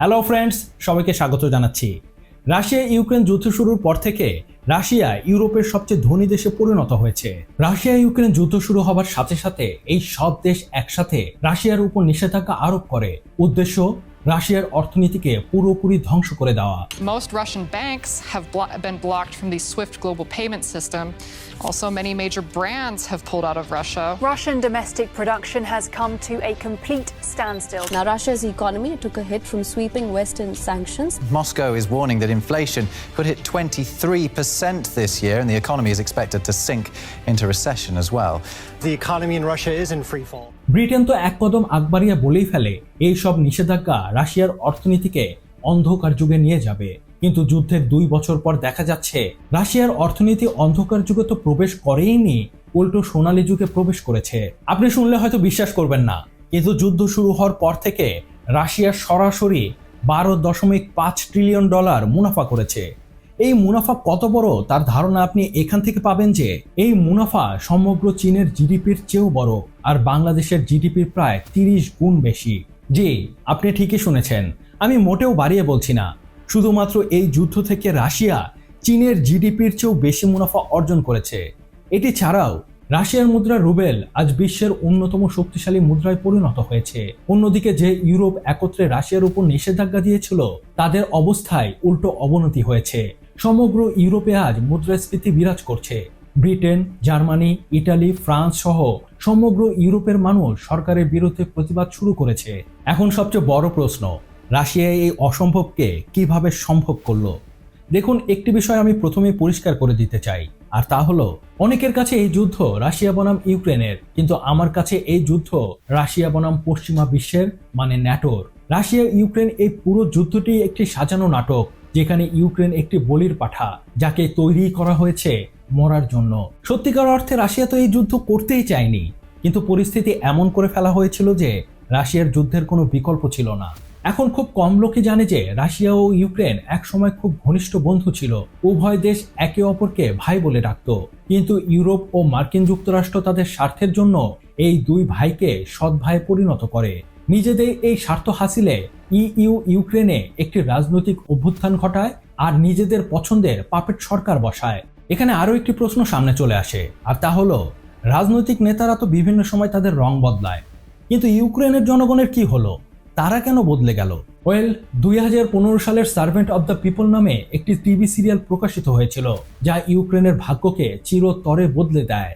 Hello friends সবাইকে স্বাগত জানাচ্ছি। রাশিয়া, ইউক্রেন যুদ্ধ শুরুর পর থেকে রাশিয়া ইউরোপের সবচেয়ে ধনী দেশে পরিণত হয়েছে। রাশিয়া, ইউক্রেন যুদ্ধ শুরু হবার সাথে সাথে এই সব দেশ একসাথে রাশিয়ার উপর নিষেধাজ্ঞা আরোপ করে। উদ্দেশ্য রাশিয়ার অর্থনীতিকে পুরোপুরি ধ্বংস করে দেওয়া Most Russian banks have blo- been blocked from the SWIFT global payment system. Also, many major brands have pulled out of Russia. Russian domestic production has come to a complete standstill. Now, Russia's economy took a hit from sweeping Western sanctions. Moscow is warning that inflation could hit 23% this year, and the economy is expected to sink into recession as well. The economy in Russia is in free fall. Britain তো এক কদম আগবাড়িয়া বলেই ফেলে, এই সব নিষেধাজ্ঞা রাশিয়ার অর্থনীতিকে অন্ধকার যুগে নিয়ে যাবে। কিন্তু যুদ্ধের দুই বছর পর দেখা যাচ্ছে, রাশিয়ার অর্থনীতি অন্ধকার যুগে তো প্রবেশ করেইনি উল্টো সোনালী যুগে প্রবেশ করেছে। আপনি শুনলে হয়তো বিশ্বাস করবেন না, কিন্তু যুদ্ধ শুরু হওয়ার পর থেকে রাশিয়া সরাসরি বারো দশমিক পাঁচ ট্রিলিয়ন ডলার মুনাফা করেছে। এই মুনাফা কত বড়? তার ধারণা আপনি এখান থেকে পাবেন যে, এই মুনাফা সমগ্র চীনের জিডিপির চেয়েও বড় আর বাংলাদেশের জিডিপির প্রায় তিরিশ গুণ বেশি। জি, আপনি ঠিকই শুনেছেন। আমি মোটেও বাড়িয়ে বলছি না। শুধুমাত্র এই যুদ্ধ থেকে রাশিয়া চীনের জিডিপির চেয়েও বেশি মুনাফা অর্জন করেছে। এটি ছাড়াও রাশিয়ার মুদ্রা রুবেল আজ বিশ্বের অন্যতম শক্তিশালী মুদ্রায় পরিণত হয়েছে। অন্যদিকে যে ইউরোপ একত্রে রাশিয়ার উপর নিষেধাজ্ঞা দিয়েছিল, তাদের অবস্থায় উল্টো অবনতি হয়েছে। সমগ্র ইউরোপে আজ মুদ্রাস্ফীতি বিরাজ করছে। ব্রিটেন, জার্মানি, ইটালি, ফ্রান্স সহ সমগ্র ইউরোপের মানুষ সরকারের বিরুদ্ধে প্রতিবাদ শুরু করেছে। এখন সবচেয়ে বড় প্রশ্ন, রাশিয়া এই অসম্ভবকে কীভাবে সম্ভব করল? দেখুন, একটি বিষয় আমি প্রথমেই পরিষ্কার করে দিতে চাই, আর তা হলো, অনেকের কাছে এই যুদ্ধ রাশিয়া বনাম ইউক্রেনের, কিন্তু আমার কাছে এই যুদ্ধ রাশিয়া বনাম পশ্চিমা বিশ্বের মানে ন্যাটোর। রাশিয়া ইউক্রেন এই পুরো যুদ্ধটি একটি সাজানো নাটক যেখানে ইউক্রেন একটি বলির পাঠা, যাকে তৈরি করা হয়েছে মরার জন্য। সত্যিকার অর্থে রাশিয়া তো এই যুদ্ধ করতেই চায়নি, কিন্তু পরিস্থিতি এমন করে ফেলা হয়েছিল যে রাশিয়ার যুদ্ধের কোনো বিকল্প ছিল না। এখন খুব কম লোকই জানে যে রাশিয়া ও ইউক্রেন একসময় খুব ঘনিষ্ঠ বন্ধু ছিল। উভয় দেশ একে অপরকে ভাই বলে ডাকত। কিন্তু ইউরোপ ও মার্কিন যুক্তরাষ্ট্র তাদের স্বার্থের জন্য এই দুই ভাইকে সৎ ভাইয়ে পরিণত করে। নিজেদের এই স্বার্থ হাসিলে ইইউ ইউক্রেনে একটি রাজনৈতিক অভ্যুত্থান ঘটায় আর নিজেদের পছন্দের পাপেট সরকার বসায়। এখানে আরও একটি প্রশ্ন সামনে চলে আসে, আর তা হলো, রাজনৈতিক নেতারা তো বিভিন্ন সময় তাদের রং বদলায়। কিন্তু ইউক্রেনের জনগণের কি হলো? তারা কেন বদলে গেল? ওয়েল, দুই হাজার পনেরো সালের সার্ভেন্ট অব দ্য পিপল নামে একটি টিভি সিরিয়াল প্রকাশিত হয়েছিল, যা ইউক্রেনের ভাগ্যকে চিরতরে বদলে দেয়।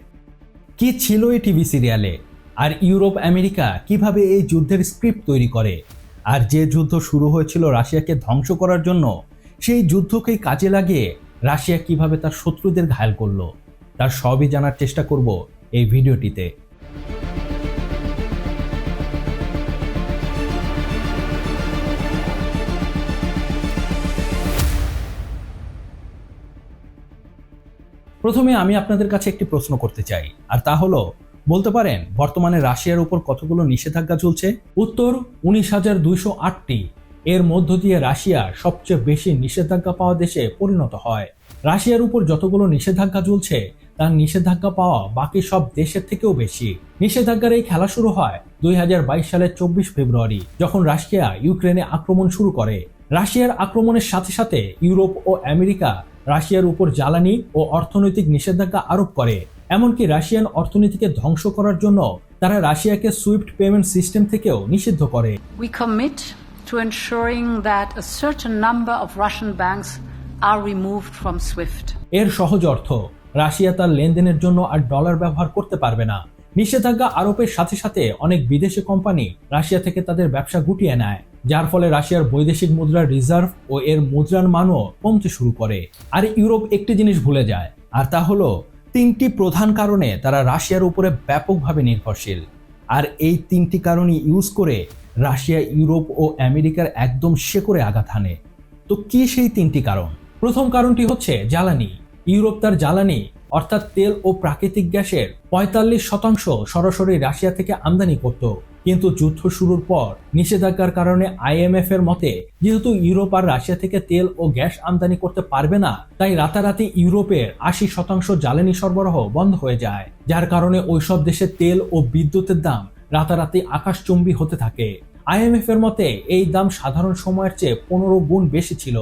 কি ছিল এই টিভি সিরিয়ালে? আর ইউরোপ আমেরিকা কীভাবে এই যুদ্ধের স্ক্রিপ্ট তৈরি করে? আর যে যুদ্ধ শুরু হয়েছিল রাশিয়াকে ধ্বংস করার জন্য, সেই যুদ্ধকেই কাজে লাগিয়ে রাশিয়া কীভাবে তার শত্রুদের ঘায়াল করল, তার সবই জানার চেষ্টা করব এই ভিডিওটিতে। প্রথমে আমি আপনাদের কাছে একটি প্রশ্ন করতে চাই, আর তা হলো বলতে পারেন, বর্তমানে রাশিয়ার উপর কতগুলো নিষেধাজ্ঞা চলছে? উত্তর, উনিশ হাজার দুইশো আটটি। এর মধ্য দিয়ে রাশিয়া সবচেয়ে বেশি নিষেধাজ্ঞা পাওয়া দেশে পরিণত হয়। রাশিয়ার উপর যতগুলো নিষেধাজ্ঞা চলছে, তার নিষেধাজ্ঞা পাওয়া বাকি সব দেশের থেকেও বেশি। নিষেধাজ্ঞার এই খেলা শুরু হয় দুই হাজার বাইশ সালের চব্বিশ ফেব্রুয়ারি, যখন রাশিয়া ইউক্রেনে আক্রমণ শুরু করে। রাশিয়ার আক্রমণের সাথে সাথে ইউরোপ ও আমেরিকা রাশিয়ার উপর জ্বালানি ও অর্থনৈতিক নিষেধাজ্ঞা আরোপ করে। এমনকি রাশিয়ান অর্থনীতিকে ধ্বংস করার জন্য তারা রাশিয়াকে সুইফট পেমেন্ট সিস্টেম থেকেও নিষিদ্ধ করে। We commit to ensuring that a certain number of Russian banks are removed from SWIFT. এর সহজ অর্থ রাশিয়া তার লেনদেনের জন্য আর ডলার ব্যবহার করতে পারবে না। নিষেধাজ্ঞা আরোপের সাথে সাথে অনেক বিদেশি কোম্পানি রাশিয়া থেকে তাদের ব্যবসা গুটিয়ে নেয় যার ফলে রাশিয়ার বৈদেশিক মুদ্রার রিজার্ভ ও এর মুদ্রার মানও কমতে শুরু করে। আর ইউরোপ একটি জিনিস ভুলে যায় আর তা হলো তিনটি প্রধান কারণে তারা রাশিয়ার উপরে ব্যাপকভাবে নির্ভরশীল। আর এই তিনটি কারণই ইউজ করে রাশিয়া, ইউরোপ ও আমেরিকার একদম শেকড়ে আঘাত হানে। তো কি সেই তিনটি কারণ? প্রথম কারণটি হচ্ছে জ্বালানি। ইউরোপ তার জ্বালানি, অর্থাৎ তেল ও প্রাকৃতিক গ্যাসের পঁয়তাল্লিশ শতাংশ সরাসরি রাশিয়া থেকে আমদানি করত। কিন্তু যুদ্ধ শুরুর পর নিষেধাজ্ঞার কারণে আইএমএফ এর মতে, যেহেতু ইউরোপ আর রাশিয়া থেকে তেল ও গ্যাস আমদানি করতে পারবে না, তাই রাতারাতি ইউরোপের আশি শতাংশ জ্বালানি সরবরাহ বন্ধ হয়ে যায়, যার কারণে ওইসব দেশে তেল ও বিদ্যুতের দাম রাতারাতি আকাশচুম্বী হতে থাকে। আইএমএফ এর মতে, এই দাম সাধারণ সময়ের চেয়ে পনেরো গুণ বেশি ছিল।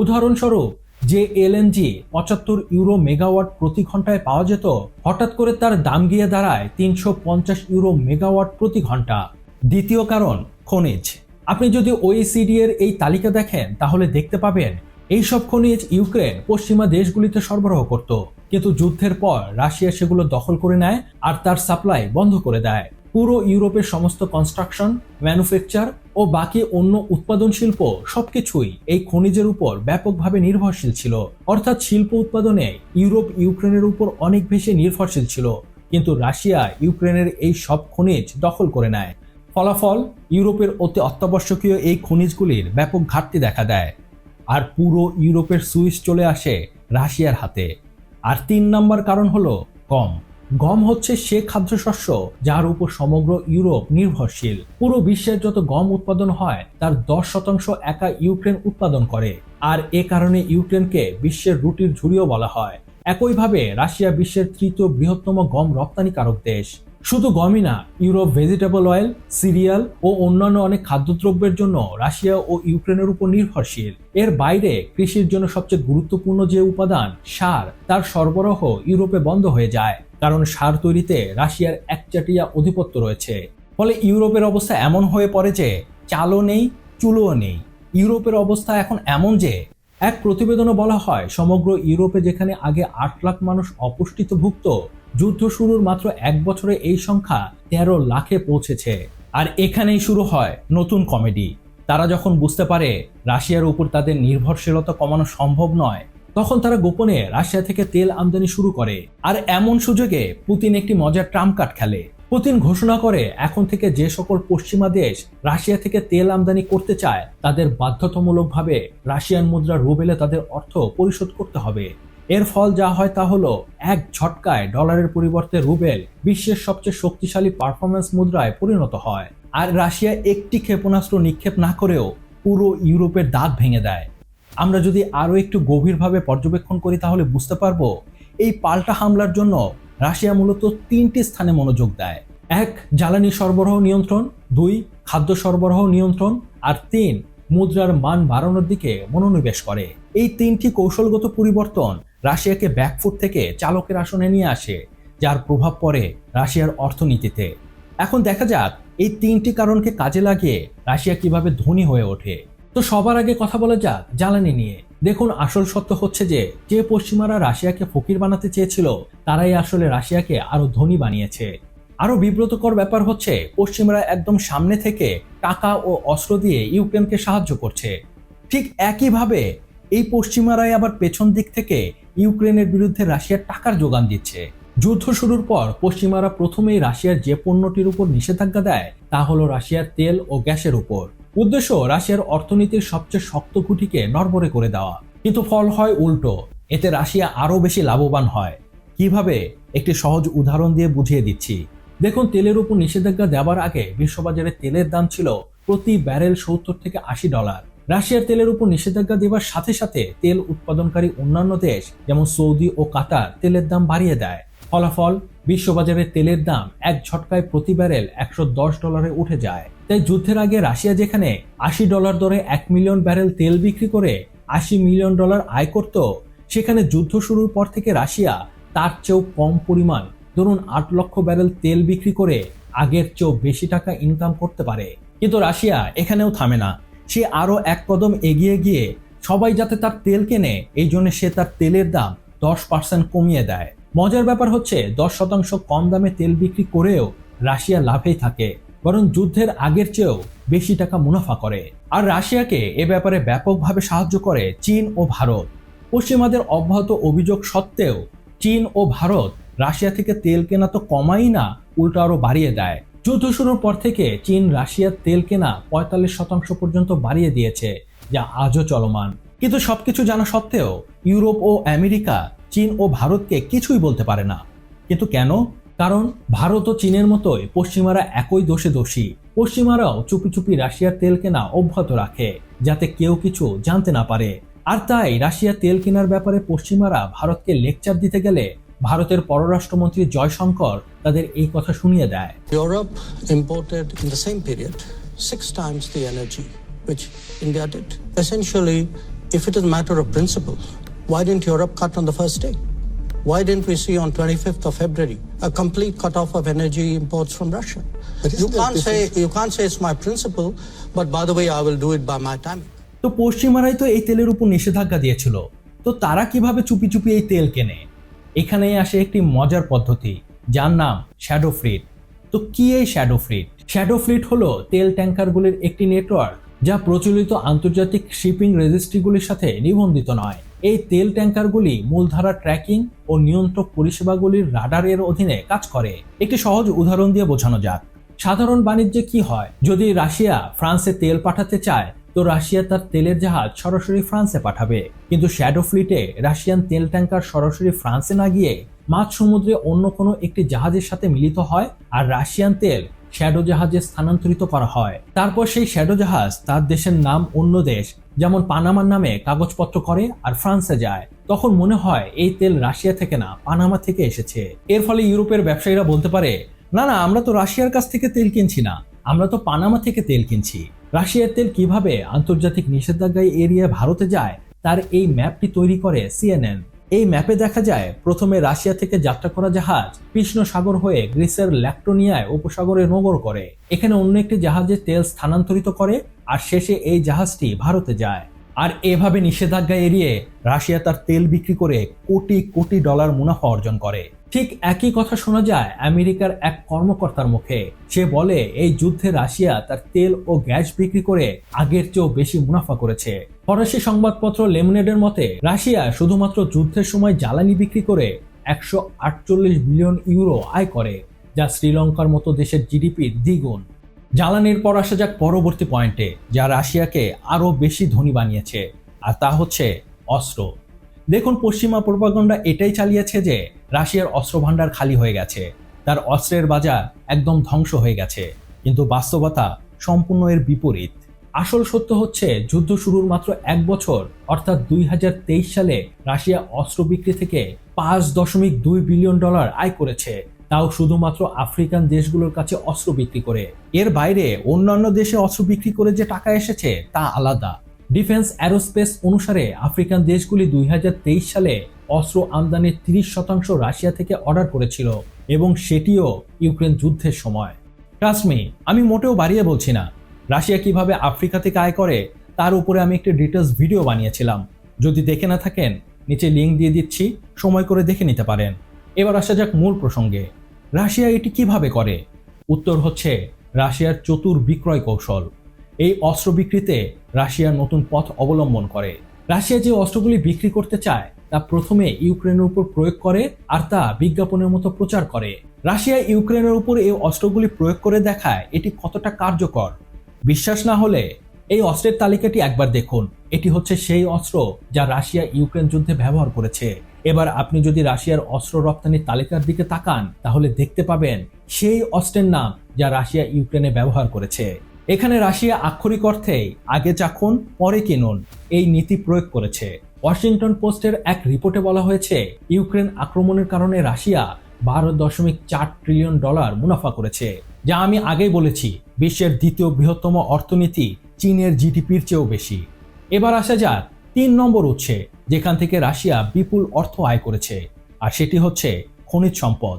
উদাহরণস্বরূপ যে এলএনজি পঁচাত্তর ইউরো মেগাওয়াট প্রতি ঘন্টায় পাওয়া যেত, হঠাৎ করে তার দাম গিয়ে দাঁড়ায় তিনশো পঞ্চাশ ইউরো মেগাওয়াট প্রতি ঘণ্টা। দ্বিতীয় কারণ, খনিজ। আপনি যদি ওইসিডি এর এই তালিকা দেখেন, তাহলে দেখতে পাবেন এই সব খনিজ ইউক্রেন পশ্চিমা দেশগুলিতে সরবরাহ করত। কিন্তু যুদ্ধের পর রাশিয়া সেগুলো দখল করে নেয় আর তার সাপ্লাই বন্ধ করে দেয়। পুরো ইউরোপের সমস্ত কনস্ট্রাকশন ম্যানুফ্যাকচার ও বাকি অন্য উৎপাদন শিল্প সবকিছুই এই খনিজের উপর ব্যাপকভাবে নির্ভরশীল ছিল। অর্থাৎ শিল্প উৎপাদনে ইউরোপ, ইউক্রেনের উপর অনেক বেশি নির্ভরশীল ছিল। কিন্তু রাশিয়া ইউক্রেনের এই সব খনিজ দখল করে নেয়। ফলাফল, ইউরোপের অতি অত্যাবশ্যকীয় এই খনিজগুলির ব্যাপক ঘাটতি দেখা দেয়। আর পুরো ইউরোপের সুইচ চলে আসে রাশিয়ার হাতে। আর তিন নম্বর কারণ হলো গম। গম হচ্ছে সে খাদ্যশস্য যার উপর সমগ্র ইউরোপ নির্ভরশীল। পুরো বিশ্বের যত গম উৎপাদন হয়, তার দশ শতাংশ একা ইউক্রেন উৎপাদন করে। আর এ কারণে ইউক্রেনকে বিশ্বের রুটির ঝুড়িও বলা হয়। একইভাবে রাশিয়া বিশ্বের তৃতীয় বৃহত্তম গম রপ্তানিকারক দেশ। শুধু গমই না, ইউরোপ ভেজিটেবল অয়েল, সিরিয়াল ও অন্যান্য অনেক খাদ্যদ্রব্যের জন্য রাশিয়া ও ইউক্রেনের উপর নির্ভরশীল। এর বাইরে কৃষির জন্য সবচেয়ে গুরুত্বপূর্ণ যে উপাদান, সার, তার সরবরাহ ইউরোপে বন্ধ হয়ে যায়, কারণ সার তৈরিতে রাশিয়ার একচাটিয়া আধিপত্য রয়েছে। ফলে ইউরোপের অবস্থা এমন হয়ে পড়ে যে, চালও নেই, চুলোও নেই। ইউরোপের অবস্থা এখন এমন যে, এক প্রতিবেদনে বলা হয়, সমগ্র ইউরোপে যেখানে আগে আট লাখ মানুষ অপুষ্টিতে ভুগত যুদ্ধ শুরুর মাত্র এক বছরে এই সংখ্যা তেরো লাখে পৌঁছেছে। আর এখানেই শুরু হয় নতুন কমেডি। তারা যখন বুঝতে পারে রাশিয়ার উপর তাদের নির্ভরশীলতা কমানো সম্ভব নয়, তখন তারা গোপনে রাশিয়া থেকে তেল আমদানি শুরু করে। আর এমন সুযোগে পুতিন একটি মজার ট্রাম্প কার্ড খেলে। পুতিন ঘোষণা করে এখন থেকে যে সকল পশ্চিমা দেশ রাশিয়া থেকে তেল আমদানি করতে চায়, তাদের বাধ্যতামূলকভাবে রাশিয়ান মুদ্রা রুবেলে তাদের অর্থ পরিশোধ করতে হবে। এর ফল যা হয় তা হলো এক ঝটকায় ডলারের পরিবর্তে রুবেল বিশ্বের সবচেয়ে শক্তিশালী পারফরমেন্স মুদ্রায় পরিণত হয়। আর রাশিয়া একটি ক্ষেপণাস্ত্র নিক্ষেপ না করেও পুরো ইউরোপের দাঁত ভেঙে দেয়। আমরা যদি আরও একটু গভীরভাবে পর্যবেক্ষণ করি তাহলে বুঝতে পারব, এই পাল্টা হামলার জন্য রাশিয়া মূলত তিনটি স্থানে মনোযোগ দেয়। এক, জ্বালানি সরবরাহ নিয়ন্ত্রণ। দুই, খাদ্য সরবরাহ নিয়ন্ত্রণ। আর তিন, মুদ্রার মান বাড়ানোর দিকে মনোনিবেশ করে। এই তিনটি কৌশলগত পরিবর্তন রাশিয়াকে ব্যাকফুট থেকে চালকের আসনে নিয়ে আসে, যার প্রভাব পড়ে রাশিয়ার অর্থনীতিতে। এখন দেখা যাক এই তিনটি কারণকে কাজে লাগিয়ে রাশিয়া কীভাবে ধনী হয়ে ওঠে। তো সবার আগে কথা বলা যাক জ্বালানি নিয়ে। দেখুন, আসল সত্য হচ্ছে যে যে পশ্চিমারা রাশিয়াকে ফকির বানাতে চেয়েছিল, তারাই আসলে রাশিয়াকে আরও ধনী বানিয়েছে। আরও বিব্রতকর ব্যাপার হচ্ছে, পশ্চিমরা একদম সামনে থেকে টাকা ও অস্ত্র দিয়ে ইউক্রেনকে সাহায্য করছে। ঠিক একইভাবে এই পশ্চিমারাই আবার পেছন দিক থেকে ইউক্রেনের বিরুদ্ধে রাশিয়ার টাকার যোগান দিচ্ছে। যুদ্ধ শুরুর পর পশ্চিমারা প্রথমেই রাশিয়ার যে পণ্যটির উপর নিষেধাজ্ঞা দেয়, তা হলো রাশিয়ার তেল ও গ্যাসের উপর। উদ্দেশ্য, রাশিয়ার অর্থনীতির সবচেয়ে শক্ত খুঁটিকে নড়বড়ে করে দেওয়া। কিন্তু ফল হয় উল্টো, এতে রাশিয়া আরও বেশি লাভবান হয়। কীভাবে? একটি সহজ উদাহরণ দিয়ে বুঝিয়ে দিচ্ছি। দেখুন, তেলের উপর নিষেধাজ্ঞা দেওয়ার আগে বিশ্ববাজারে তেলের দাম ছিল প্রতি ব্যারেল সত্তর থেকে আশি ডলার। রাশিয়ার তেলের উপর নিষেধাজ্ঞা দেওয়ার সাথে সাথে তেল উৎপাদনকারী অন্যান্য দেশ, যেমন সৌদি ও কাতার, তেলের দাম বাড়িয়ে দেয়। ফলাফল, বিশ্ববাজারে তেলের দাম এক ঝটকায় প্রতি ব্যারেল একশো দশ ডলারে উঠে যায়। তাই যুদ্ধের আগে রাশিয়া যেখানে আশি ডলার দরে এক মিলিয়ন ব্যারেল তেল বিক্রি করে আশি মিলিয়ন ডলার আয় করত, সেখানে যুদ্ধ শুরুর পর থেকে রাশিয়া তার চেয়েও কম পরিমাণ, ধরুন আট লক্ষ ব্যারেল তেল বিক্রি করে আগের চেয়েও বেশি টাকা ইনকাম করতে পারে। কিন্তু রাশিয়া এখানেও থামে না। সে আরও এক কদম এগিয়ে গিয়ে সবাই যাতে তার তেল কেনে, এই জন্য সে তার তেলের দাম দশ পার্সেন্ট কমিয়ে দেয়। মজার ব্যাপার হচ্ছে, দশ শতাংশ কম দামে তেল বিক্রি করেও রাশিয়া লাভেই থাকে, বরং যুদ্ধের আগের চেয়েও বেশি টাকা মুনাফা করে। আর রাশিয়াকে এ ব্যাপারে ব্যাপকভাবে সাহায্য করে চীন ও ভারত। পশ্চিমাদের অব্যাহত অভিযোগ সত্ত্বেও, চীন ও ভারত রাশিয়া থেকে তেল কেনা তো কমাই না, উল্টো আরও বাড়িয়ে দেয়। যুদ্ধ শুরুর পর থেকে চীন রাশিয়ার তেল কেনা পঁয়তাল্লিশ শতাংশ পর্যন্ত বাড়িয়ে দিয়েছে, যা আজও চলমান। কিন্তু সবকিছু জানা সত্ত্বেও ইউরোপ ও আমেরিকা, চীন ও ভারতকে কিছুই বলতে পারে না। কিন্তু কেন? কারণ ভারত ও চীনের মতোই পশ্চিমারা একই দোষে দোষী। পশ্চিমারাও চুপি চুপি রাশিয়ার তেল কেনা অব্যাহত রাখে, যাতে কেউ কিছু জানতে না পারে। আর তাই রাশিয়া তেল কেনার ব্যাপারে পশ্চিমারা ভারতকে লেকচার দিতে গেলে ভারতের পররাষ্ট্রমন্ত্রী জয়শঙ্কর তাদের এই কথা শুনিয়ে দেয় Europe imported in the same period six times the energy which India did. Essentially, if it is a matter of principle, why didn't Europe cut on the first day? Why didn't we see on 25th of February a complete cutoff of energy imports from Russia? You can't say you can't say it's my principle, but by the way, I will do it by my timing. তো পশ্চিমারাই তো এই তেলের উপর নিষেধাজ্ঞা দিয়েছিল তো তারা কীভাবে চুপি চুপি এই তেল কেনে এখানেই আসে একটি মজার পদ্ধতি, যার নাম শ্যাডো ফ্লিট তো কি এই শ্যাডো ফ্লিট শ্যাডো ফ্লিট হলো তেল ট্যাঙ্কারগুলির একটি নেটওয়ার্ক যা প্রচলিত আন্তর্জাতিক শিপিং রেজিস্ট্রিগুলির সাথে নিবন্ধিত নয়। এই তেল ট্যাঙ্কারগুলি মূলধারা ট্র্যাকিং ও নিয়ন্ত্রক পরিষেবাগুলির রাডারের অধীনে কাজ করে। একটি সহজ উদাহরণ দিয়ে বোঝানো যাক। সাধারণ বাণিজ্যে কি হয়? যদি রাশিয়া ফ্রান্সে তেল পাঠাতে চায় তো রাশিয়া তার তেলের জাহাজ সরাসরি ফ্রান্সে পাঠাবে। কিন্তু শ্যাডো ফ্লিটে রাশিয়ান তেল ট্যাঙ্কার সরাসরি ফ্রান্সে না গিয়ে মাঝ সমুদ্রে অন্য কোনো একটি জাহাজের সাথে মিলিত হয় আর রাশিয়ান তেল শ্যাডো জাহাজে স্থানান্তরিত করা হয়। তারপর সেই শ্যাডো জাহাজ তার দেশের নাম অন্য দেশ, যেমন পানামার নামে কাগজপত্র করে আর ফ্রান্সে যায়। তখন মনে হয় এই তেল রাশিয়া থেকে না, পানামা থেকে এসেছে। এর ফলে ইউরোপের ব্যবসায়ীরা বলতে পারে, না না, আমরা তো রাশিয়ার কাছ থেকে তেল কিনছি না, আমরা তো পানামা থেকে তেল কিনছি। রাশিয়ার তেল কীভাবে আন্তর্জাতিক নিষেধাজ্ঞায় এড়িয়ে ভারতে যায়, তার এই ম্যাপটি তৈরি করে সিএনএন। এই ম্যাপে দেখা যায়, প্রথমে রাশিয়া থেকে যাত্রা করা জাহাজ কৃষ্ণ সাগর হয়ে গ্রিসের ল্যাক্টোনিয়ায় উপসাগরে নগর করে। এখানে অন্য একটি জাহাজে তেল স্থানান্তরিত করে আর শেষে এই জাহাজটি ভারতে যায়। আর এভাবে নিষেধাজ্ঞা এড়িয়ে রাশিয়া তার তেল বিক্রি করে কোটি কোটি ডলার মুনাফা অর্জন করে। ঠিক একই কথা শোনা যায় আমেরিকার এক কর্মকর্তার মুখে। সে বলে, এই যুদ্ধে রাশিয়া তার তেল ও গ্যাস বিক্রি করে আগের চেয়েও বেশি মুনাফা করেছে। ফরাসি সংবাদপত্র লেমনেডের মতে, রাশিয়া শুধুমাত্র যুদ্ধের সময় জ্বালানি বিক্রি করে একশো আটচল্লিশ বিলিয়ন ইউরো আয় করে, যা শ্রীলঙ্কার মতো দেশের জিডিপির দ্বিগুণ। জ্বালানির পর আসা যাক পরবর্তী পয়েন্টে, যা রাশিয়াকে আরও বেশি ধনী বানিয়েছে, আর তা হচ্ছে অস্ত্র। দেখুন পশ্চিমা প্রপাগণ্ডা এটাই চালিয়েছে যে রাশিয়ার অস্ত্রভাণ্ডার খালি হয়ে গেছে। তার অস্ত্রের বাজার একদম ধ্বংস হয়ে গেছে। কিন্তু বাস্তবতা সম্পূর্ণ এর বিপরীত। আসল সত্য হচ্ছে, যুদ্ধ শুরুর মাত্র এক বছর, অর্থাৎ দুই হাজার তেইশ সালে রাশিয়া অস্ত্র বিক্রি থেকে পাঁচ দশমিক দুই বিলিয়ন ডলার আয় করেছে। তাও শুধুমাত্র আফ্রিকান দেশগুলোর কাছে অস্ত্র বিক্রি করে। এর বাইরে অন্যান্য দেশে অস্ত্র বিক্রি করে যে টাকা এসেছে, তা আলাদা। ডিফেন্স অ্যারোস্পেস অনুসারে আফ্রিকান দেশগুলি দুই হাজার তেইশ সালে অস্ত্র আমদানির তিরিশ শতাংশ রাশিয়া থেকে অর্ডার করেছিল এবং সেটিও ইউক্রেন যুদ্ধের সময়। কাশ্মি আমি মোটেও বাড়িয়ে বলছি না। রাশিয়া কীভাবে আফ্রিকা থেকে আয় করে, তার উপরে আমি একটি ডিটেলস ভিডিও বানিয়েছিলাম। যদি দেখে না থাকেন, নিচে লিঙ্ক দিয়ে দিচ্ছি, সময় করে দেখে নিতে পারেন। এবার আসা যাক মূল প্রসঙ্গে। রাশিয়া এটি কীভাবে করে? উত্তর হচ্ছে, রাশিয়ার চতুর বিক্রয় কৌশল। এই অস্ত্র বিক্রিতে রাশিয়া নতুন পথ অবলম্বন করে। রাশিয়া যে অস্ত্রগুলি বিক্রি করতে চায়, তা প্রথমে ইউক্রেনের উপর প্রয়োগ করে আর তা বিজ্ঞাপনের মতো প্রচার করে। রাশিয়া ইউক্রেনের উপর এই অস্ত্রগুলি প্রয়োগ করে দেখায় এটি কতটা কার্যকর। বিশ্বাস না হলে এই অস্ত্রের তালিকাটি একবার দেখুন। এটি হচ্ছে সেই অস্ত্র যা রাশিয়া ইউক্রেন যুদ্ধে ব্যবহার করেছে। এবার আপনি যদি রাশিয়ার অস্ত্র রপ্তানির তালিকার দিকে তাকান, তাহলে দেখতে পাবেন সেই অস্ত্রের নাম যা রাশিয়া ইউক্রেনে ব্যবহার করেছে। এখানে রাশিয়া আক্ষরিক অর্থে আগে চাকুন পরে কিনুন এই নীতি প্রয়োগ করেছে। ওয়াশিংটন পোস্টের এক রিপোর্টে বলা হয়েছে, ইউক্রেন আক্রমণের কারণে রাশিয়া বারো দশমিক চার ট্রিলিয়ন ডলার মুনাফা করেছে। যা আমি আগেই বলেছি, বিশ্বের দ্বিতীয় বৃহত্তম অর্থনীতি চীনের জিডিপির চেয়েও বেশি। এবার আসা যাক, তিন নম্বর উৎসে, যেখান থেকে রাশিয়া বিপুল অর্থ আয় করেছে, আর সেটি হচ্ছে খনিজ সম্পদ।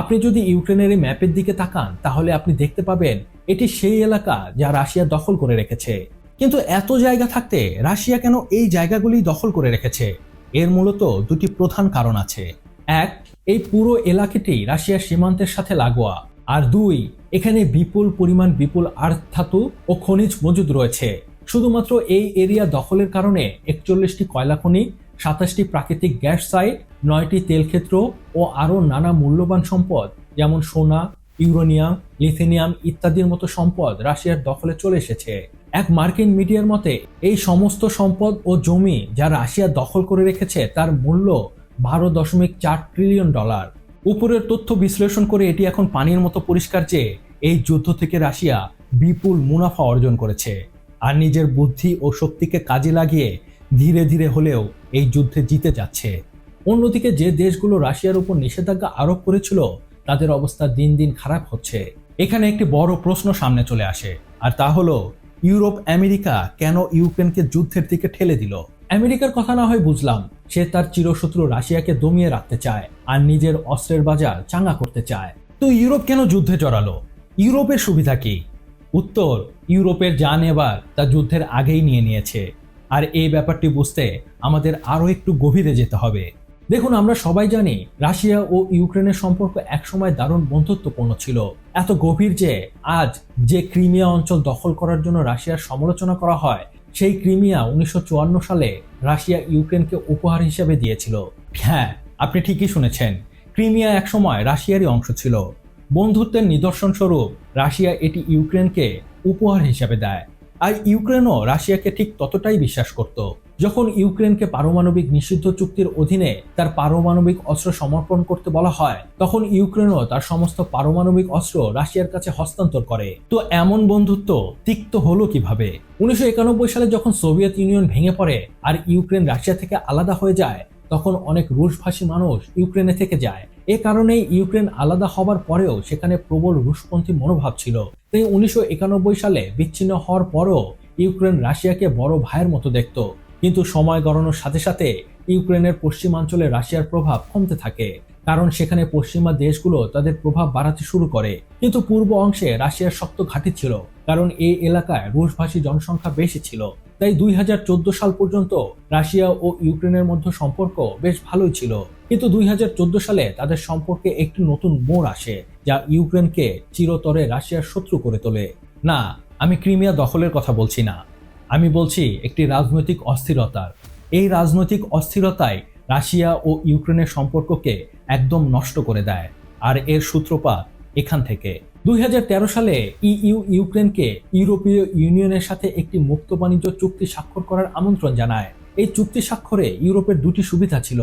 আপনি যদি ইউক্রেনের এই ম্যাপের দিকে তাকান, তাহলে আপনি দেখতে পাবেন এটি সেই এলাকা যা রাশিয়া দখল করে রেখেছে। কিন্তু এত জায়গা থাকতে রাশিয়া কেন এই জায়গাগুলি দখল করে রেখেছে? এর মূলত দুটি প্রধান কারণ আছে। এক, এই পুরো এলাকাটি রাশিয়ার সীমান্তের সাথে লাগোয়া। আর দুই, এখানে বিপুল পরিমাণ বিপুল আর্থ ধাতু ও খনিজ মজুদ রয়েছে। শুধুমাত্র এই এরিয়া দখলের কারণে একচল্লিশটি কয়লা খনি সাতাশটি প্রাকৃতিক গ্যাস সাইট, নয়টি তেলক্ষেত্র ও আরও নানা মূল্যবান সম্পদ, যেমন সোনা ইউরেনিয়াম লিথেনিয়াম ইত্যাদির মতো সম্পদ রাশিয়ার দখলে চলে এসেছে। এক মার্কিন মিডিয়ার মতে, এই সমস্ত সম্পদ ও জমি যা রাশিয়া দখল করে রেখেছে তার মূল্য বারো দশমিক চার ট্রিলিয়ন ডলার। উপরের তথ্য বিশ্লেষণ করে এটি এখন পানির মতো পরিষ্কার যে এই যুদ্ধ থেকে রাশিয়া বিপুল মুনাফা অর্জন করেছে। আর নিজের বুদ্ধি ও শক্তিকে কাজে লাগিয়ে ধীরে ধীরে হলেও এই যুদ্ধে জিতে যাচ্ছে। অন্যদিকে যে দেশগুলো রাশিয়ার উপর নিষেধাজ্ঞা আরোপ করেছিল তাদের অবস্থা দিন দিন খারাপ হচ্ছে। এখানে একটি বড় প্রশ্ন সামনে চলে আসে, আর তা হলো, ইউরোপ আমেরিকা কেন ইউক্রেনকে যুদ্ধের দিকে ঠেলে দিল? আমেরিকার কথা না হয় বুঝলাম, সে তার চিরশত্রু রাশিয়াকে দমিয়ে রাখতে চায়, আর নিজের অস্ত্রের বাজার চাঙ্গা করতে চায়। তো ইউরোপ কেন যুদ্ধে জড়ালো? ইউরোপের সুবিধা কি? উত্তর, ইউরোপের যান এবার তা যুদ্ধের আগেই নিয়ে নিয়েছে। আর এই ব্যাপারটি বুঝতে আমাদের আরও একটু গভীরে যেতে হবে। দেখুন, আমরা সবাই জানি রাশিয়া ও ইউক্রেনের সম্পর্ক একসময় দারুণ বন্ধুত্বপূর্ণ ছিল। এত গভীর যে আজ যে ক্রিমিয়া অঞ্চল দখল করার জন্য রাশিয়ার সমালোচনা করা হয়, সেই ক্রিমিয়া উনিশশো চুয়ান্ন সালে রাশিয়া ইউক্রেনকে উপহার হিসেবে দিয়েছিল। হ্যাঁ আপনি ঠিকই শুনেছেন, ক্রিমিয়া একসময় রাশিয়ারই অংশ ছিল। বন্ধুত্বের নিদর্শন স্বরূপ রাশিয়া এটি ইউক্রেনকে উপহার হিসেবে দেয়। আর ইউক্রেনও রাশিয়াকে ঠিক ততটাই বিশ্বাস করত। যখন ইউক্রেনকে পারমাণবিক নিষিদ্ধ চুক্তির অধীনে তার পারমাণবিক অস্ত্র সমর্পণ করতে বলা হয়, তখন ইউক্রেনও তার সমস্ত পারমাণবিক অস্ত্র রাশিয়ার কাছে হস্তান্তর করে। তো এমন বন্ধুত্ব তিক্ত হলো কীভাবে? উনিশশো একানব্বই সালে যখন সোভিয়েত ইউনিয়ন ভেঙে পড়ে আর ইউক্রেন রাশিয়া থেকে আলাদা হয়ে যায়, তখন অনেক রুশভাষী মানুষ ইউক্রেনে থেকে যায়। এ কারণেই ইউক্রেন আলাদা হবার পরেও সেখানে প্রবল রুশপন্থী মনোভাব ছিল। তাই উনিশশো একানব্বই সালে বিচ্ছিন্ন হওয়ার পরও ইউক্রেন রাশিয়াকে বড় ভাইয়ের মতো দেখত। কিন্তু সময় গড়ানোর সাথে সাথে ইউক্রেনের পশ্চিমাঞ্চলে রাশিয়ার প্রভাব কমতে থাকে। কারণ সেখানে পশ্চিমা দেশগুলো তাদের প্রভাব বাড়াতে শুরু করে। কিন্তু পূর্ব অংশে রাশিয়ার শক্ত ঘাঁটি ছিল, কারণ এই এলাকায় রুশভাষী জনসংখ্যা বেশি ছিল। তাই দুই হাজার চোদ্দ সাল পর্যন্ত রাশিয়া ও ইউক্রেনের মধ্যে সম্পর্ক বেশ ভালোই ছিল। কিন্তু দুই হাজার চোদ্দ সালে তাদের সম্পর্কে একটি নতুন মোড় আসে, যা ইউক্রেনকে চিরতরে রাশিয়ার শত্রু করে তোলে। না, আমি ক্রিমিয়া দখলের কথা বলছি না। আমি বলছি একটি রাজনৈতিক অস্থিরতার। এই রাজনৈতিক অস্থিরতায় রাশিয়া ও ইউক্রেনের সম্পর্ককে একদম নষ্ট করে দেয়, আর এর সূত্রপাত এখান থেকে। দুই হাজার তেরো সালে ইইউ ইউক্রেনকে ইউরোপীয় ইউনিয়নের সাথে একটি মুক্ত বাণিজ্য চুক্তি স্বাক্ষর করার আমন্ত্রণ জানায়। এই চুক্তি স্বাক্ষরে ইউরোপের দুটি সুবিধা ছিল।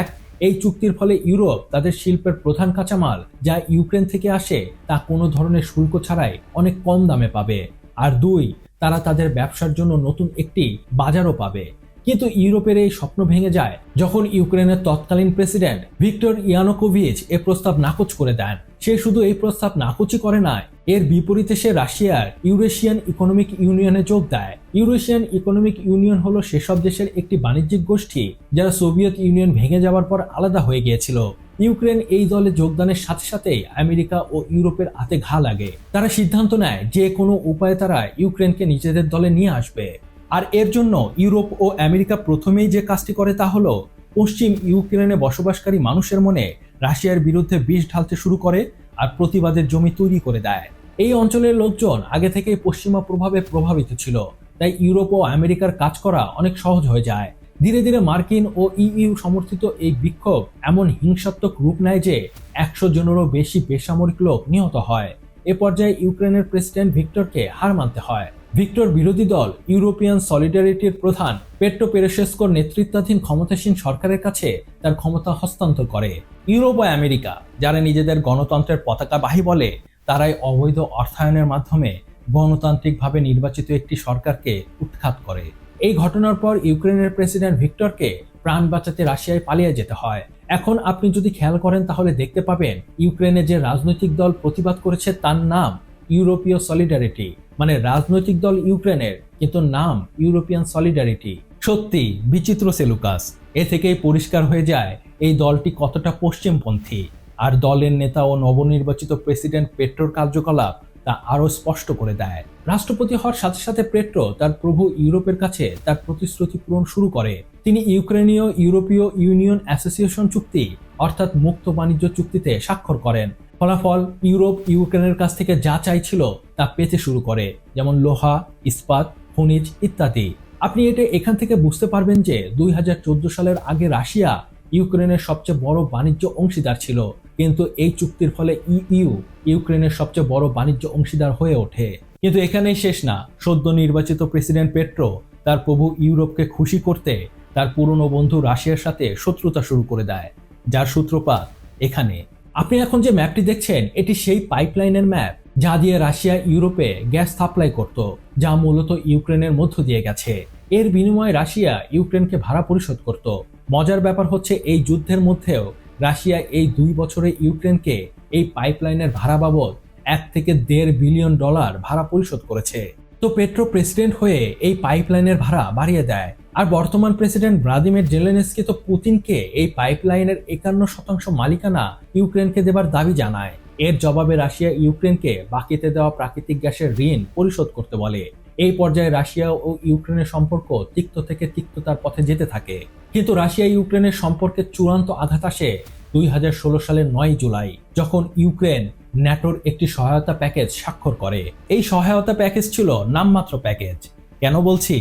এক, এই চুক্তির ফলে ইউরোপ তাদের শিল্পের প্রধান কাঁচামাল যা ইউক্রেন থেকে আসে তা কোনো ধরনের শুল্ক ছাড়াই অনেক কম দামে পাবে। আর দুই তারা তাদের ব্যবসার জন্য নতুন একটি বাজারও পাবে। কিন্তু ইউরোপের এই স্বপ্ন ভেঙে যায় যখন ইউক্রেনের তৎকালীন প্রেসিডেন্ট ভিক্টর ইয়ানোকোভিচ এ প্রস্তাব নাকচ করে দেন। সে শুধু এই প্রস্তাব নাকচই করে না এর বিপরীতে সে রাশিয়ার ইউরেশিয়ান ইকোনমিক ইউনিয়নে যোগ দেয়। ইউরেশিয়ান ইকোনমিক ইউনিয়ন হলো সেসব দেশের একটি বাণিজ্যিক গোষ্ঠী, যারা সোভিয়েত ইউনিয়ন ভেঙে যাওয়ার পর আলাদা হয়ে গিয়েছিল। ইউক্রেন এই দলে যোগদানের সাথে সাথেই আমেরিকা ও ইউরোপের হাতে ঘা লাগে। তারা সিদ্ধান্ত নেয় যে কোনো উপায়ে তারা ইউক্রেনকে নিজেদের দলে নিয়ে আসবে। আর এর জন্য ইউরোপ ও আমেরিকা প্রথমেই যে কাজটি করে তা হলো, পশ্চিম ইউক্রেনে বসবাসকারী মানুষের মনে রাশিয়ার বিরুদ্ধে বিষ ঢালতে শুরু করে আর প্রতিবাদের জমি তৈরি করে দেয়। এই অঞ্চলের লোকজন আগে থেকেই পশ্চিমা প্রভাবে প্রভাবিত ছিল, তাই ইউরোপ ও আমেরিকার কাজ করা অনেক সহজ হয়ে যায়। ধীরে ধীরে মার্কিন ও ইইউ সমর্থিত এই বিক্ষোভ এমন হিংসাত্মক রূপ নেয় যে একশো জনেরও বেশি বেসামরিক লোক নিহত হয়। এ পর্যায়ে ইউক্রেনের প্রেসিডেন্ট ভিক্টরকে হার মানতে হয়। ভিক্টর বিরোধী দল ইউরোপিয়ান সলিডারিটির প্রধান পেট্রো পেরেশেস্কোর নেতৃত্বাধীন ক্ষমতাসীন সরকারের কাছে তার ক্ষমতা হস্তান্তর করে। ইউরোপ ও আমেরিকা, যারা নিজেদের গণতন্ত্রের পতাকাবাহী বলে, তারাই অবৈধ অর্থায়নের মাধ্যমে গণতান্ত্রিকভাবে নির্বাচিত একটি সরকারকে উৎখাত করে। এই ঘটনার পর ইউক্রেনের প্রেসিডেন্ট ভিক্টরকে প্রাণ বাঁচাতে রাশিয়ায় পালিয়ে যেতে হয়। এখন আপনি যদি খেয়াল করেন, তাহলে দেখতে পাবেন ইউক্রেনে যে রাজনৈতিক দল প্রতিবাদ করেছে, তার নাম ইউরোপীয় সলিডারিটি। মানে রাজনৈতিক দল ইউক্রেনের, কিন্তু নাম ইউরোপিয়ান সলিডারিটি। সত্যি, বিচিত্র সেলুকাস এ থেকেই পরিষ্কার হয়ে যায় এই দলটি কতটা পশ্চিমপন্থী। আর দলের নেতা ও নবনির্বাচিত প্রেসিডেন্ট পেট্রোর কার্যকলাপ তা আরও স্পষ্ট করে দেয়। রাষ্ট্রপতি হওয়ার সাথে সাথে পেট্রো তার প্রভু ইউরোপের কাছে তার প্রতিশ্রুতি পূরণ শুরু করে। তিনি ইউক্রেনীয় ইউরোপীয় ইউনিয়ন অ্যাসোসিয়েশন চুক্তি, অর্থাৎ মুক্ত বাণিজ্য চুক্তিতে স্বাক্ষর করেন। ফলাফল ইউরোপ ইউক্রেনের কাছ থেকে যা চাইছিল তা পেতে শুরু করে, যেমন লোহা, ইস্পাত, খনিজ ইত্যাদি। আপনি এটা এখান থেকে বুঝতে পারবেন যে দুই হাজার চোদ্দ সালের আগে রাশিয়া ইউক্রেনের সবচেয়ে বড় বাণিজ্য অংশীদার ছিল। কিন্তু এই চুক্তির ফলে ইইউ ইউক্রেনের সবচেয়ে বড় বাণিজ্য অংশীদার হয়ে ওঠে। কিন্তু এখানেই শেষ না। সদ্য নির্বাচিত প্রেসিডেন্ট পেট্রো তার প্রভু ইউরোপকে খুশি করতে তার পুরনো বন্ধু রাশিয়ার সাথে শত্রুতা শুরু করে দেয়। যার সূত্রপাত এখানে। আপনি এখন যে ম্যাপটি দেখছেন, এটি সেই পাইপলাইনের ম্যাপ যা দিয়ে রাশিয়া ইউরোপে গ্যাস সাপ্লাই করত, যা মূলত ইউক্রেনের মধ্য দিয়ে গেছে। এর বিনিময়ে রাশিয়া ইউক্রেনকে ভাড়া পরিশোধ করত। মজার ব্যাপার হচ্ছে এই যুদ্ধের মধ্যেও রাশিয়া এই দুই বছরে ইউক্রেনকে এই পাইপলাইনের ভাড়া বাবদ এক থেকে দেড় বিলিয়ন ডলার ভাড়া পরিশোধ করেছে। তো পেট্রো প্রেসিডেন্ট হয়ে এই পাইপলাইনের ভাড়া বাড়িয়ে দেয়। আর বর্তমান প্রেসিডেন্ট ভ্লাদিমির জেলেনস্কি তো পুতিনকে এই পাইপলাইনের একান্ন শতাংশ মালিকানা ইউক্রেনকে দেবার দাবি জানায়। এর জবাবে রাশিয়া ইউক্রেনকে বাকিতে দেওয়া প্রাকৃতিক গ্যাসের ঋণ পরিশোধ করতে বলে। এই পর্যায়ে রাশিয়া ও ইউক্রেনের সম্পর্ক তিক্ত থেকে তিক্ততার পথে যেতে থাকে। কিন্তু রাশিয়া ইউক্রেনের সম্পর্কে চূড়ান্ত আঘাত আসে দুই হাজার ষোলো সালের নয় জুলাই, যখন ইউক্রেন ন্যাটোর একটি সহায়তা প্যাকেজ স্বাক্ষর করে। এই সহায়তা প্যাকেজ ছিল নামমাত্র প্যাকেজ। কেন বলছি?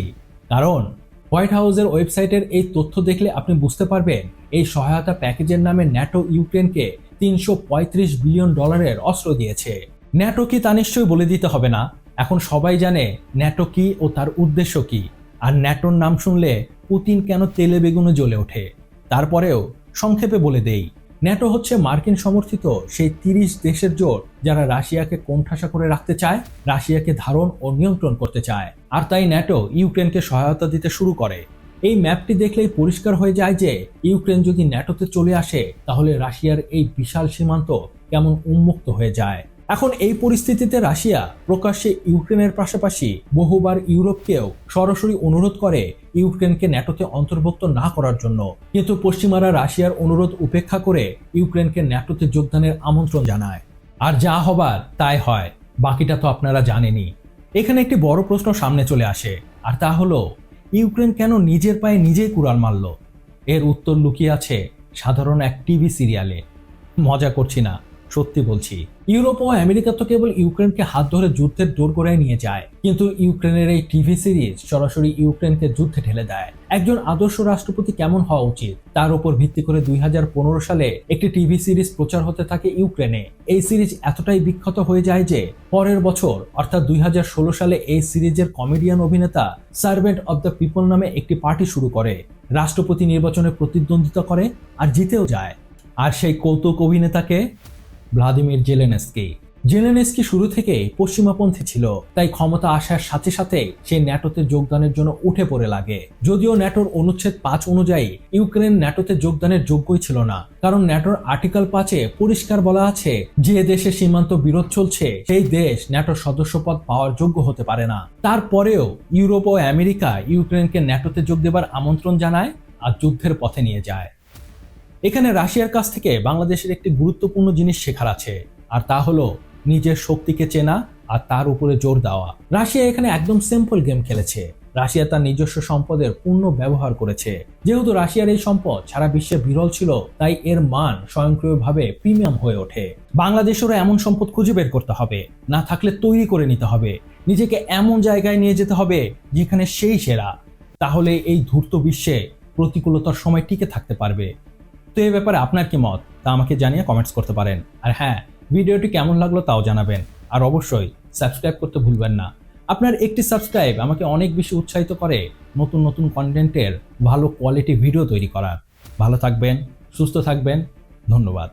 কারণ হোয়াইট হাউসের ওয়েবসাইটের এই তথ্য দেখলে আপনি বুঝতে পারবেন, এই সহায়তা প্যাকেজের নামে ন্যাটো ইউক্রেনকে তিনশো পঁয়ত্রিশ বিলিয়ন ডলারের অস্ত্র দিয়েছে। ন্যাটো কি তা নিশ্চয়ই বলে দিতে হবে না? এখন সবাই জানে ন্যাটো কি ও তার উদ্দেশ্য কি। আর ন্যাটোর নাম শুনলে পুতিন কেন তেলে বেগুনে জ্বলে ওঠে? তারপরেও সংক্ষেপে বলে দেই, ন্যাটো হচ্ছে মার্কিন সমর্থিত সেই তিরিশ দেশের জোট যারা রাশিয়াকে কোণঠাসা করে রাখতে চায়, রাশিয়াকে ধারণ ও নিয়ন্ত্রণ করতে চায়। আর তাই ন্যাটো ইউক্রেনকে সহায়তা দিতে শুরু করে। এই ম্যাপটি দেখলেই পরিষ্কার হয়ে যায় যে, ইউক্রেন যদি ন্যাটোতে চলে আসে, তাহলে রাশিয়ার এই বিশাল সীমান্ত কেমন উন্মুক্ত হয়ে যায়। এখন এই পরিস্থিতিতে রাশিয়া প্রকাশ্যে ইউক্রেনের পাশাপাশি বহুবার ইউরোপকেও সরাসরি অনুরোধ করে ইউক্রেনকে ন্যাটোতে অন্তর্ভুক্ত না করার জন্য। কিন্তু পশ্চিমারা রাশিয়ার অনুরোধ উপেক্ষা করে ইউক্রেনকে ন্যাটোতে যোগদানের আমন্ত্রণ জানায়। আর যা হবার তাই হয়, বাকিটা তো আপনারা জানেনই। এখানে একটি বড় প্রশ্ন সামনে চলে আসে, আর তা হলো, ইউক্রেন কেন নিজের পায়ে নিজেই কুড়াল মারল? এর উত্তর লুকিয়ে আছে সাধারণ এক টিভি সিরিয়ালে। মজা করছি না। সত্যি বলছি। ইউরোপ ও আমেরিকা তো কেবল ইউক্রেনকে হাত ধরে যুদ্ধের দোরগোড়ায় নিয়ে যায়, কিন্তু ইউক্রেনের এই টিভি সিরিজ সরাসরি ইউক্রেনকে যুদ্ধে ঠেলে দেয়। একজন আদর্শ রাষ্ট্রপতি কেমন হওয়া উচিত? তার উপর ভিত্তি করে দুই সালে একটি টিভি সিরিজ প্রচার হতে থাকে ইউক্রেনে। এই সিরিজ এতটাই বিখ্যাত হয়ে যায় যে, পরের বছর, অর্থাৎ দুই হাজার ষোলো সালে এই সিরিজের কমেডিয়ান অভিনেতা সার্ভেন্ট অব দ্য পিপল নামে একটি পার্টি শুরু করে। রাষ্ট্রপতি নির্বাচনে প্রতিদ্বন্দ্বিতা করে আর জিতেও যায়। আর সেই কৌতুক অভিনেতাকে ভ্লাদিমির জেলেনস্কি। জেলেনস্কি শুরু থেকে পশ্চিমাপন্থী ছিল, তাই ক্ষমতা আসার সাথে সাথে সে ন্যাটোতে যোগদানের জন্য উঠে পড়ে লাগে। যদিও ন্যাটোর অনুচ্ছেদ পাঁচ অনুযায়ী ইউক্রেন ন্যাটোতে যোগদানের যোগ্যই ছিল না, কারণ ন্যাটোর আর্টিকেল পাঁচে পরিষ্কার বলা আছে, যে দেশে সীমান্ত বিরোধ চলছে, সেই দেশ ন্যাটোর সদস্যপদ পাওয়ার যোগ্য হতে পারে না। তারপরেও ইউরোপ ও আমেরিকা ইউক্রেনকে ন্যাটোতে যোগ দেবার আমন্ত্রণ জানায় আর যুদ্ধের পথে নিয়ে যায়। এখানে রাশিয়ার কাছ থেকে বাংলাদেশের একটি গুরুত্বপূর্ণ জিনিস শেখার আছে, আর তা হলো নিজের শক্তিকে চেনা আর তার উপরে জোর দেওয়া। রাশিয়া এখানে একদম সিম্পল গেম খেলেছে। রাশিয়া তার নিজস্ব সম্পদের পূর্ণ ব্যবহার করেছে। যেহেতু রাশিয়ার এই সম্পদ সারা বিশ্বে বিরল ছিল, তাই এর মান স্বয়ংক্রিয়ভাবে প্রিমিয়াম হয়ে ওঠে। বাংলাদেশেরও এমন সম্পদ খুঁজে বের করতে হবে। না থাকলে তৈরি করে নিতে হবে। নিজেকে এমন জায়গায় নিয়ে যেতে হবে যেখানে সেই সেরা। তাহলে এই ধূর্ত বিশ্বে প্রতিকূলতার সময় টিকে থাকতে পারবে। তো এই ব্যাপারে আপনার কি মত? তা আমাকে জানিয়ে কমেন্টস করতে পারেন। আর হ্যাঁ ভিডিওটি কেমন লাগল তাও জানাবেন। আর অবশ্যই সাবস্ক্রাইব করতে ভুলবেন না। আপনার একটি সাবস্ক্রাইব আমাকে অনেক বেশি উৎসাহিত করে নতুন নতুন কন্টেন্টের ভালো কোয়ালিটি ভিডিও তৈরি করার। ভালো থাকবেন, সুস্থ থাকবেন। ধন্যবাদ।